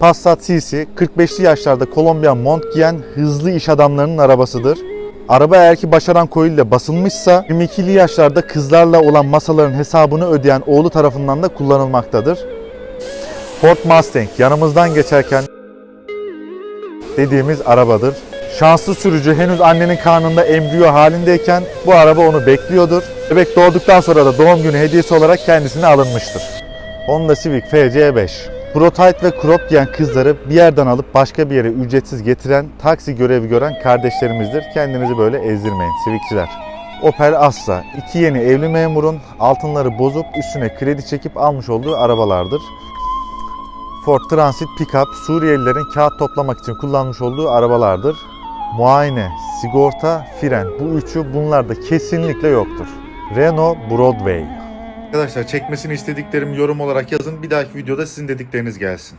Passat CC 45'li yaşlarda Kolombiya mont giyen hızlı iş adamlarının arabasıdır. Araba eğer ki başaran ile basılmışsa 22'li yaşlarda kızlarla olan masaların hesabını ödeyen oğlu tarafından da kullanılmaktadır. Ford Mustang yanımızdan geçerken dediğimiz arabadır. Şanslı sürücü henüz annenin karnında embriyo halindeyken bu araba onu bekliyordur. Bebek doğduktan sonra da doğum günü hediyesi olarak kendisine alınmıştır. Honda Civic FC5. Pro tight ve crop giyen kızları bir yerden alıp başka bir yere ücretsiz getiren, taksi görevi gören kardeşlerimizdir. Kendinizi böyle ezdirmeyin Civic'ciler. Opel Astra, iki yeni evli memurun altınları bozup üstüne kredi çekip almış olduğu arabalardır. Ford Transit Pickup Suriyelilerin kağıt toplamak için kullanmış olduğu arabalardır. Muayene, sigorta, fren bu üçü bunlarda kesinlikle yoktur. Renault Broadway. Arkadaşlar çekmesini istediklerimi yorum olarak yazın. Bir dahaki videoda sizin dedikleriniz gelsin.